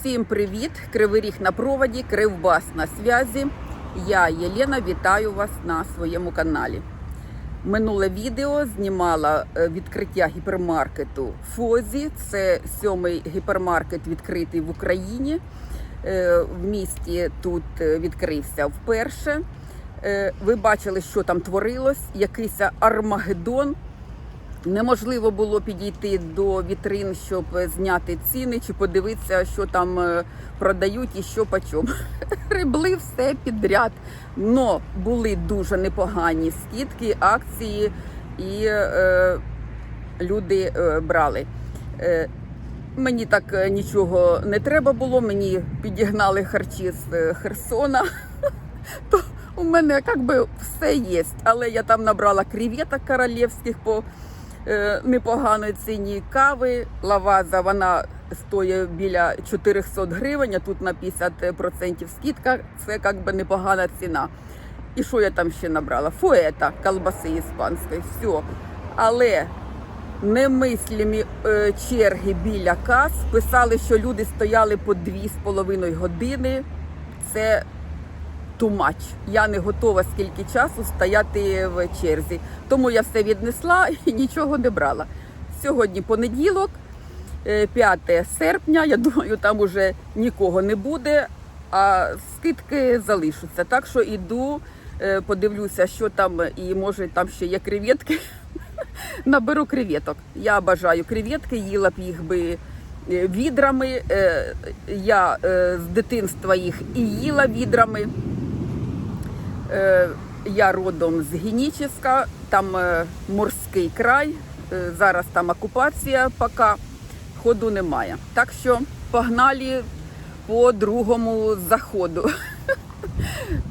Всім привіт! Кривий ріг на проводі, Кривбас на зв'язі. Я Єлена, вітаю вас на своєму каналі. Минуле відео знімала е, відкриття гіпермаркету Фозі. Це сьомий гіпермаркет відкритий в Україні. Е, В місті тут е, відкрився вперше. Ви бачили, що там творилось, якийсь Армагеддон. Неможливо було підійти до вітрин, щоб зняти ціни чи подивитися, що там е, продають і що почому. Рибли все підряд. Но були дуже непогані скидки, акції, і е, люди е, брали. Е, Мені так е, нічого не треба було. Мені підігнали харчі з е, Херсона. То у мене як би все є. Але я там набрала креветок королівських по е, непоганої ціні кави. Лаваза вона стоїть біля 400 гривень, а тут на 50% скидка. Це як би непогана ціна. І що я там ще набрала? Фуета, колбаси іспанської, все. Але немислімі е, черги біля кас. Писали, що люди стояли по 2,5 години. Це тумач. Я не готова скільки часу стояти в черзі. Тому я все віднесла і нічого не брала. Сьогодні понеділок, е, 5 серпня. Я думаю, там уже нікого не буде, а скидки залишаться. Так що іду, е, подивлюся, що там, і може там ще є креветки. Наберу креветок. Я бажаю креветки, їла б їх би е, відрами. Е, Я е, з дитинства їх і їла відрами. Е, Я родом з Геніческа, там е, морський край. Е, Зараз там окупація, поки ходу немає. Так що погнали по другому заходу.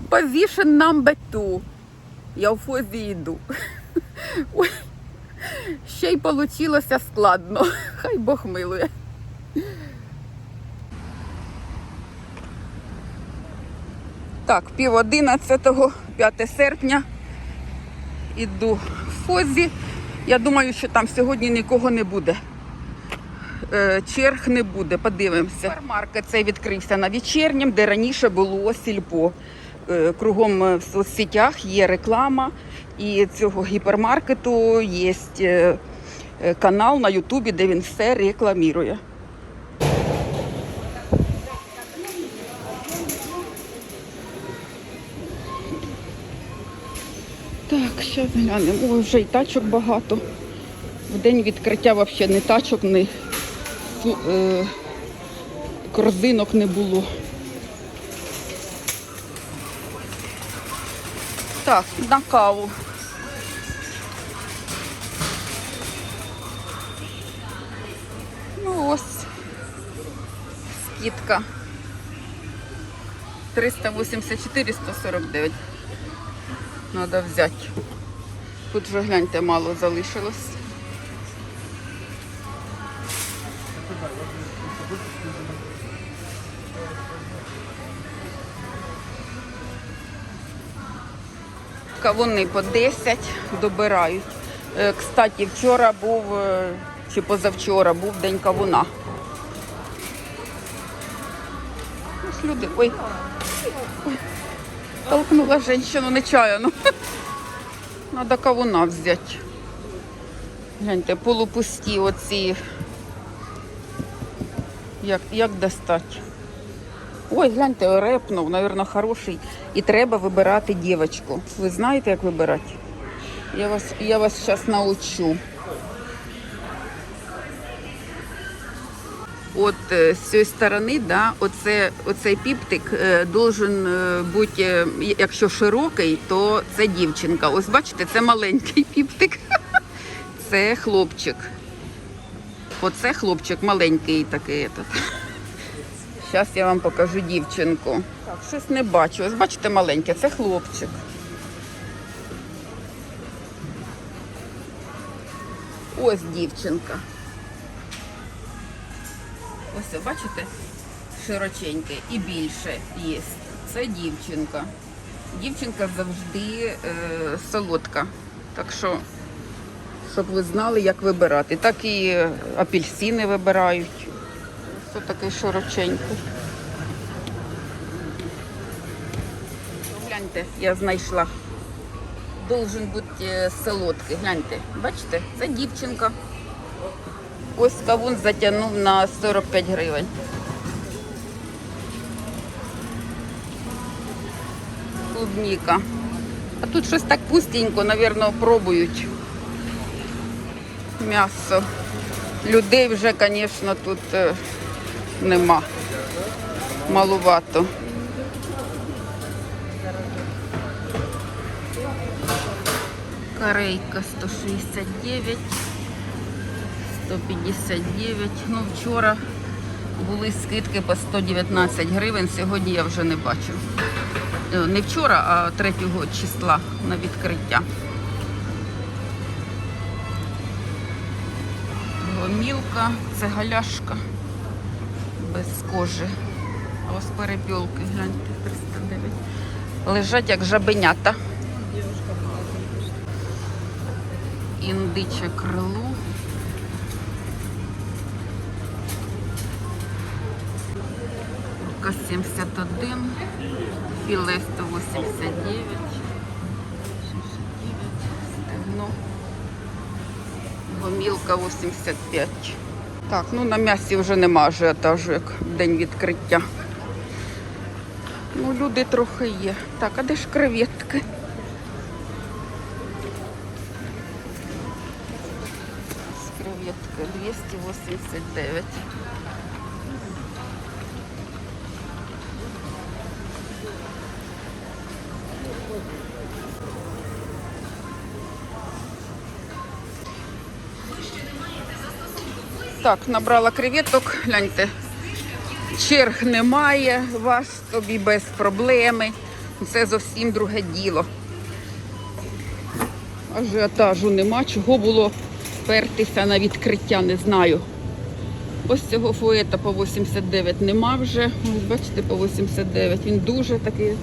Position number two. Я в фозі йду. Ой, ще й вийшло складно. Хай Бог милує. Так, пів одинадцятого, 5 серпня. Іду в фозі. Я думаю, що там сьогодні нікого не буде. Е, Черг не буде, подивимося. Супермаркет цей відкрився на вечірнім, де раніше було сільпо. Е, Кругом е, в соцсетях є реклама, і цього гіпермаркету є канал на Ютубі, де він все рекламує. Так, зараз глянемо. Ой, вже і тачок багато. В день відкриття взагалі не тачок, фу- е, корзинок не було. Так, на каву. Ну ось скидка. 384 149. Надо взяти. Тут вже гляньте, мало залишилось. Кавуни по 10 добирають. Е, Кстати, вчора був е, чи позавчора був день кавуна. Ось люди. Ой. Ой. Толкнула женщину нечаянно. Надо кавуна взяти. Гляньте, полупусті оці. Як, як достати? Ой, гляньте, репнув, мабуть, хороший. І треба вибирати дівчинку. Ви знаєте, як вибирати? Я вас, я вас зараз научу. От е, з цієї сторони, да, оце, оцей піптик е, должен е, бути, е, якщо широкий, то це дівчинка. Ось бачите, це маленький піптик. Це хлопчик. Оце хлопчик маленький такий. Зараз я вам покажу дівчинку. Так, щось не бачу. Ось бачите, маленьке, це хлопчик. Ось дівчинка. Ось, бачите, широченьке і більше є. Це дівчинка. Дівчинка завжди е, солодка. Так що, щоб ви знали, як вибирати. Так і апельсини вибирають. Ось такий широченький. Гляньте, я знайшла. Должен бути е, солодкий. Гляньте, бачите, це дівчинка. Ось кавун затягнув на 45 гривень. Клубніка. А тут щось так пустенько, напевно, пробують м'ясо. Людей вже, звісно, тут е, нема. Малувато. Корейка 169, 159. Ну, вчора були скидки по 119 гривень, сьогодні я вже не бачу. Е, Не вчора, а 3 числа на відкриття. Гомілка, це галяшка без кожи. Ось перепілки, гляньте, 309. Лежать як жабенята. Індиче крило. Рука 71, філе 189, 69, стегно. Гомілка 85. Так, ну на м'ясі вже нема ажіотажу, як день відкриття. Ну, люди трохи є. Так, а де ж креветки? З креветки 289. Так, набрала креветок, гляньте. Черг немає, ваш собі без проблеми. Це зовсім друге діло. Ажіотажу нема, чого було пертися на відкриття, не знаю. Ось цього фуета по 89 нема вже. Ось бачите, по 89. Він дуже такий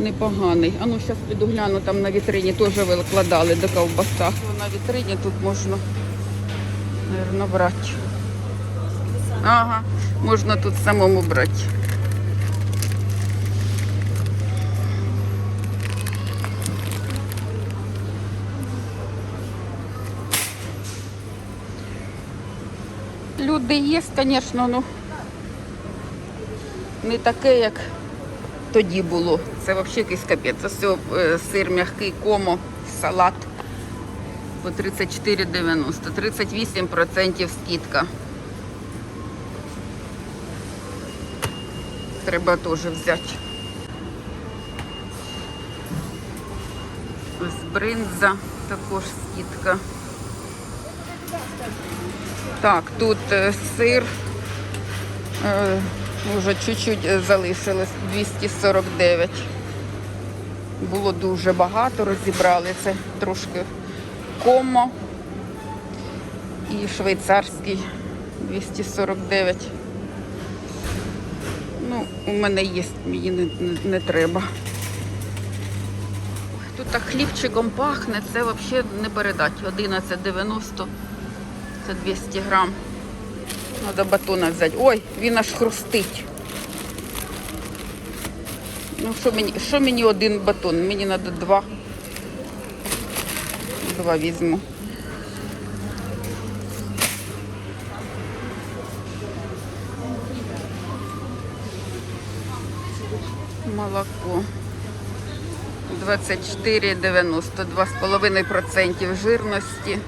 непоганий. А ну зараз піду гляну, там на вітрині теж викладали до ковбаса. На вітрині тут можна, мабуть, брати. Ага, можна тут самому брати. Люди є, звісно, ну не таке, як тоді було. Це взагалі якийсь капець. Це все е, сир м'який, комо, салат по 34,90. 38% скидка. Треба теж взяти. Ось бринза також скидка. Так, тут е, сир. Е, Вже чуть-чуть е, залишилось 249. Було дуже багато, розібрали це трошки комо і швейцарський 249. Ну, у мене є, мені не, не, не треба. Тут так хлібчиком пахне, це взагалі не передати. 11,90 це 200 грам. Треба батона взяти. Ой, він аж хрустить. Ну, що мені, що мені один батон? Мені треба два. Два візьму. Молоко. 24,90, 2,5% жирності.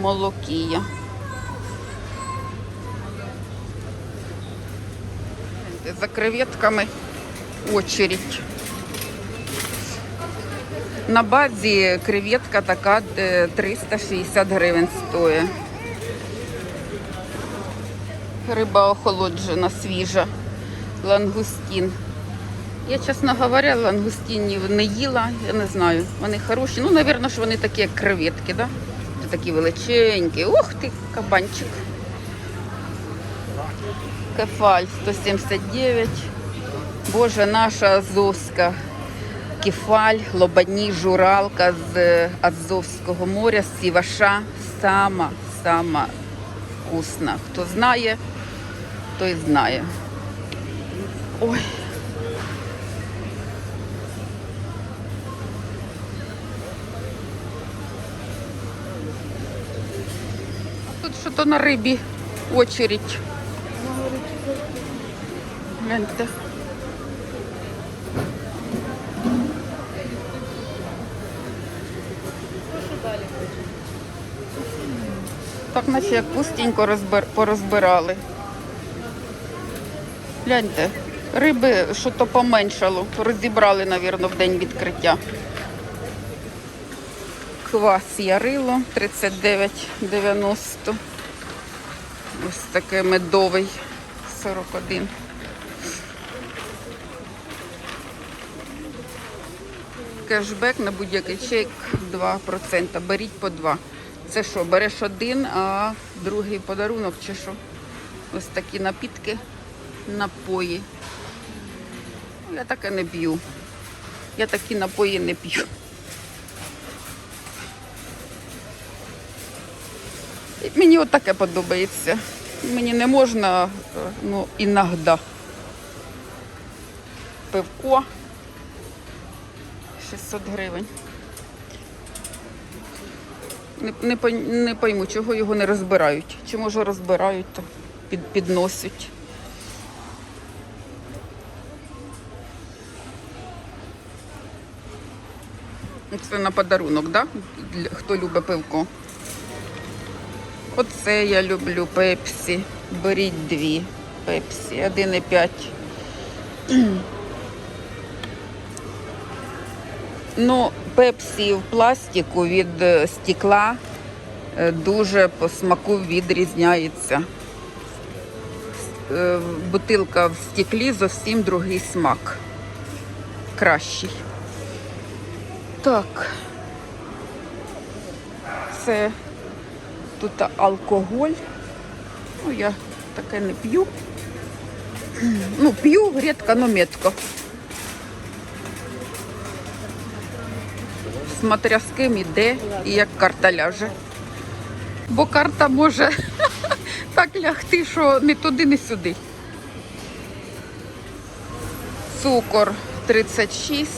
Молокія. За креветками очередь. На базі креветка така е, 360 гривень стоїть. Риба охолоджена, свіжа. Лангустін. Я, чесно говоря, лангустінів не їла, я не знаю. Вони хороші. Ну, мабуть, що вони такі, як креветки, да? Такі величенькі. Ух ти, кабанчик. Кефаль 179. Боже, наша Азовська. Кефаль, лобані, журалка з е, Азовського моря, Сіваша. Сама, сама вкусна. Хто знає, той знає. Ой. А тут що то на рибі очередь. Гляньте. Так наче як пустенько розбир... порозбирали. Гляньте, риби що то поменшало. Розібрали, мабуть, в день відкриття. Квас ярило 39,90. Ось таке медовий 41. Кешбек на будь-який чек 2%. Беріть по 2. Це що, береш один, а другий подарунок чи що? Ось такі напітки, напої. Ну, Я таке не п'ю. Я такі напої не п'ю. Мені отаке подобається. Мені не можна, е, ну, іногда. Пивко 600 гривень. Не, не, не пойму, чого його не розбирають. Чи може розбирають, то під, підносять. Це на подарунок? Да? Хто любить пивко? Оце я люблю пепсі. Беріть дві пепсі, 1,5. Ну, пепсі в пластику від е, стекла е, дуже по смаку відрізняється. Е, Бутилка в стеклі зовсім другий смак. Кращий. Так. Це тут алкоголь. Ну, я таке не п'ю. Ну, п'ю рідко, но метко. Смотря з ким іде і як карта ляже. Бо карта може так лягти, що не туди, не сюди. Цукор 36.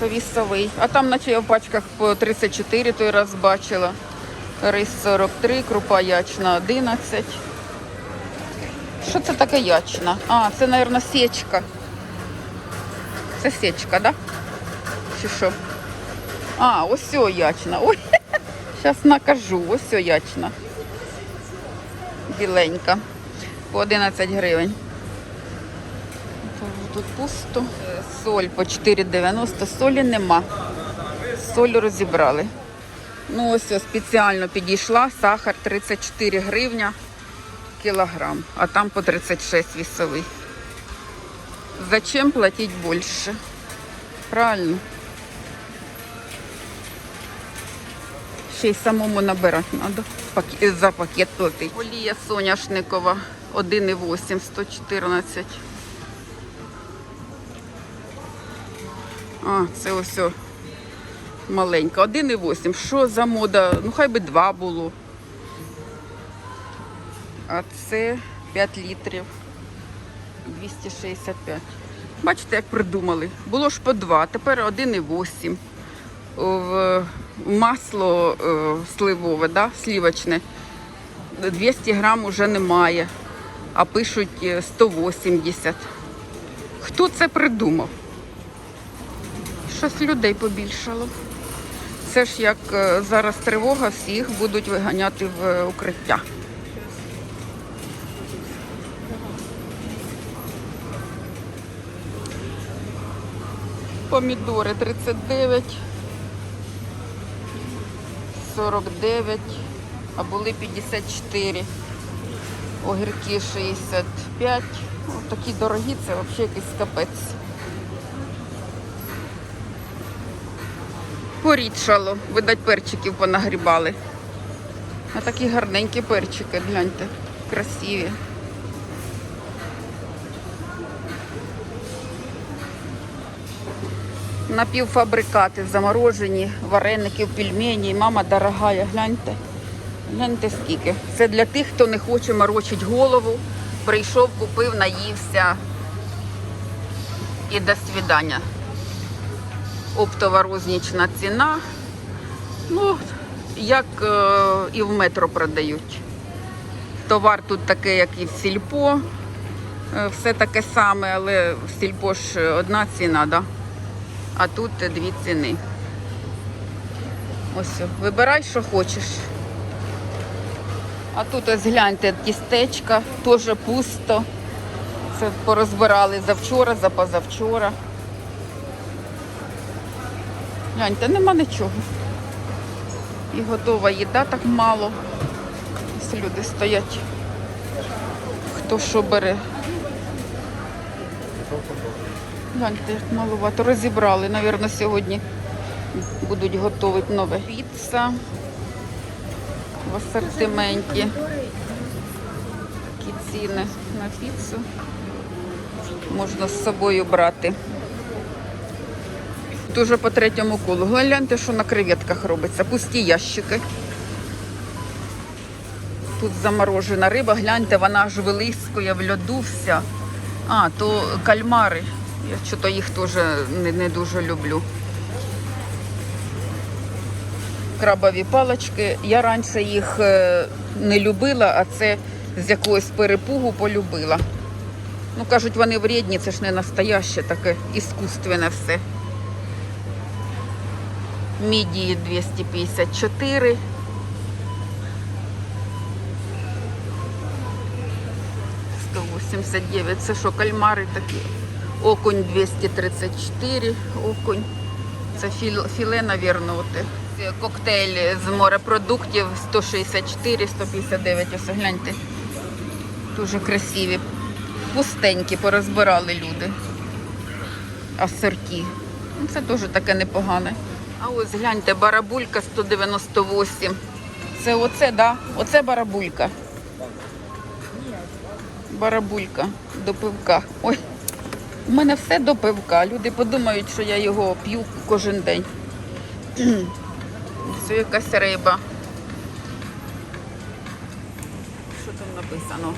Це вісовий. А там, наче я в пачках по 34 той раз бачила. Рис 43, крупа ячна 11. Що це таке ячна? А, це, мабуть, сечка. Це сечка, так? Да? Чи що? А, ось о ячна. Ой, зараз накажу. Ось о ячна. Біленька. По 11 гривень. Тут пусто. Соль по 4,90. Солі нема. Соль розібрали. Ну, ось ось спеціально підійшла. Сахар 34 гривня кілограм, а там по 36 вісовий. Зачем платить більше? Правильно. Ще й самому набирати треба. За пакет платити. Олія соняшникова 1,8, 114. А, це ось маленька. 1,8. Що за мода? Ну хай би два було. А це 5 літрів. 265. Бачите, як придумали. Було ж по 2, тепер 1,8. В масло е, сливове, да, слівочне. 200 грам уже немає, а пишуть е, 180. Хто це придумав? Щось людей побільшало. Це ж як е, зараз тривога, всіх будуть виганяти в е, укриття. Помідори 39, 49, а були 54. Огірки 65. О, такі дорогі, це взагалі якийсь капець. Порідшало, видать, перчиків понагрібали. А такі гарненькі перчики, гляньте, красиві. Напівфабрикати заморожені, вареники, пельмені. Мама дорогая, гляньте. Гляньте скільки. Це для тих, хто не хоче морочить голову. Прийшов, купив, наївся. І до свидання. Оптова рознічна ціна. Ну, як е, і в метро продають. Товар тут такий, як і в сільпо. Е, Все таке саме, але в сільпо ж одна ціна, да? А тут дві ціни. Ось, вибирай, що хочеш. А тут ось гляньте, тістечка, теж пусто. Це порозбирали завчора, за позавчора. Гляньте, нема нічого. І готова їда так мало. Ось люди стоять. Хто що бере. Гляньте, маловато. Розібрали, Навірно, сьогодні будуть готувати нове. Піца в асортименті. Такі ціни на піцу. Можна з собою брати. Дуже по третьому колу. Гляньте, що на креветках робиться. Пусті ящики. Тут заморожена риба, гляньте, вона аж вилискує в льоду вся. А, то кальмари. Я що-то їх теж не, не дуже люблю. Крабові палочки. Я раніше їх е, не любила, а це з якогось перепугу полюбила. Ну, кажуть, вони вредні, це ж не настояще, таке іскусственне все. Мідії 254. Сто 89. Це що, кальмари такі? Окунь 234. Окунь. Це філе, навірно, оте. Коктейль з морепродуктів 164, 159. Ось гляньте. Дуже красиві. Пустенькі, порозбирали люди. Асорті. Ну, Це теж таке непогане. А ось гляньте, барабулька 198. Це оце, да? Оце барабулька. Барабулька до пивка. Ой, у мене все до пивка. Люди подумають, що я його п'ю кожен день. Це якась риба. Що там написано?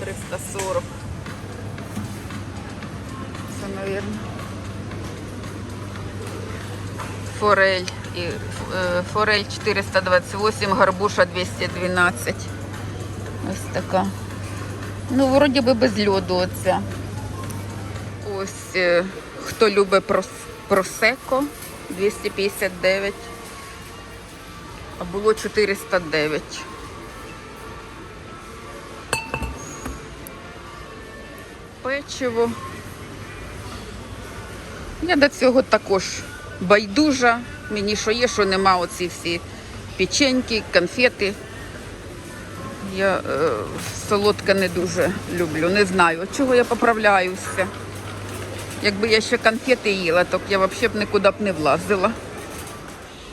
340. Це, мабуть, форель. Е, форель 428, горбуша 212. Ось така. Ну, вроді би без льоду оця. Ось е, хто любить прос, просеко 259. А було 409. Печиво. Я до цього також байдужа. Мені що є, що нема оці всі печеньки, конфети. Я е, солодке не дуже люблю. Не знаю, чого я поправляюся. Якби я ще конфети їла, то я взагалі б нікуди б не влазила.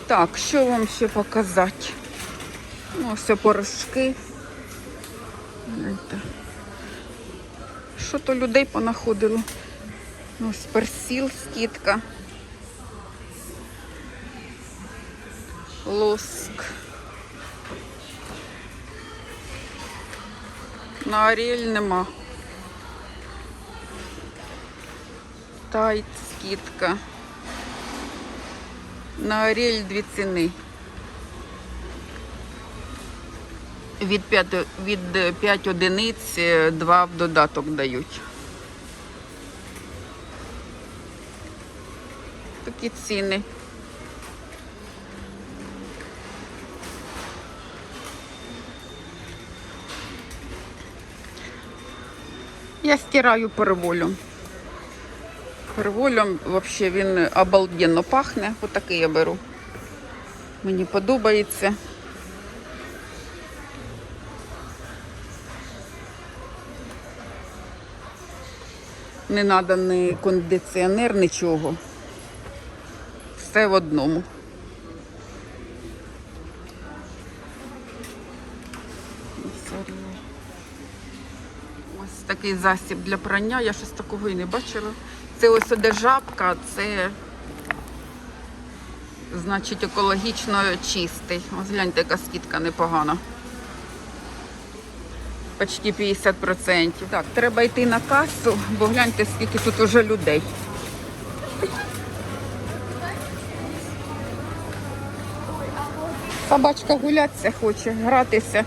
Так, що вам ще показати? Ну, все порошки. Що то людей понаходило? Ось персіл, скидка. Лоск. На Аріель нема. Тайт, скидка. На Аріель дві ціни. Від 5, від 5 одиниць 2 в додаток дають. Такі ціни. Я стираю переволю. Переволем взагалі він обалденно пахне. Отакий я беру. Мені подобається. Не ні кондиціонер, нічого. Все в одному. Ось такий засіб для прання. Я щось такого і не бачила. Це ось оде жабка, це Значить, екологічно чистий. Ось гляньте, яка скидка непогана. Почти 50%. Так, треба йти на касу, бо гляньте, скільки тут уже людей. Собачка гулятися хоче, гратися.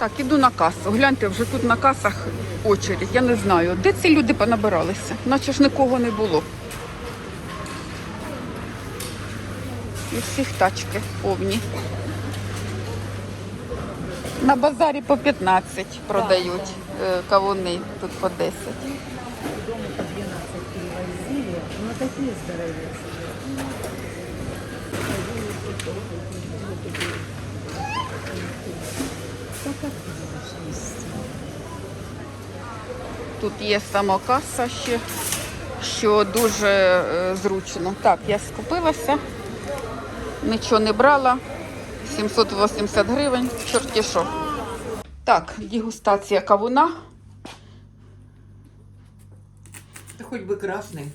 Так, іду на касу. Гляньте, вже тут на касах очередь. Я не знаю, де ці люди понабиралися, наче ж нікого не було. І всіх тачки повні. На базарі по 15 продають е, кавуни, тут по 10. Дома по 12 привозили, но такие здоровые. Тут є самокаса ще, що дуже е, зручно. Так, я скупилася, нічого не брала. 780 гривень, чорті що. Так, дегустація кавуна. Да хоть бы красный.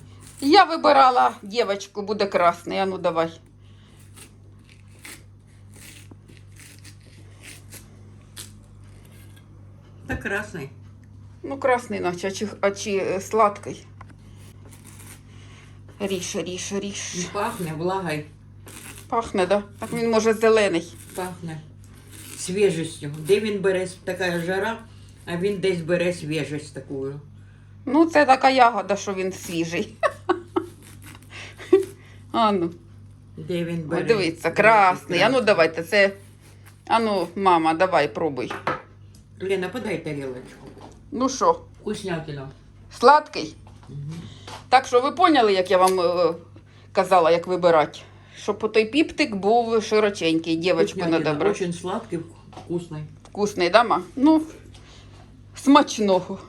Я вибирала дівчинку, буде красний. А ну давай. Да красный. Ну, красний, наче, а чи, а чи е, сладкий. Ріж, ріж, ріж. Не пахнет влагой. Пахне, да? Так він може зелений. Пахне свіжістю. Де він бере така жара, а він десь бере свіжість таку. Ну, це така ягода, що він свіжий. А ну, Де він О, бере. дивіться, красний. А ну давайте, це. А ну, мама, давай, пробуй. Лена, подай тарілочку. Ну що, Вкуснятина. сладкий? Так що ви поняли, як я вам е, казала, як вибирати? Щоб той піптик був широченький, дівчинку Вкуснятина. треба брати. Очень сладкий, вкусний. Вкусний, да, ма? Ну, смачного.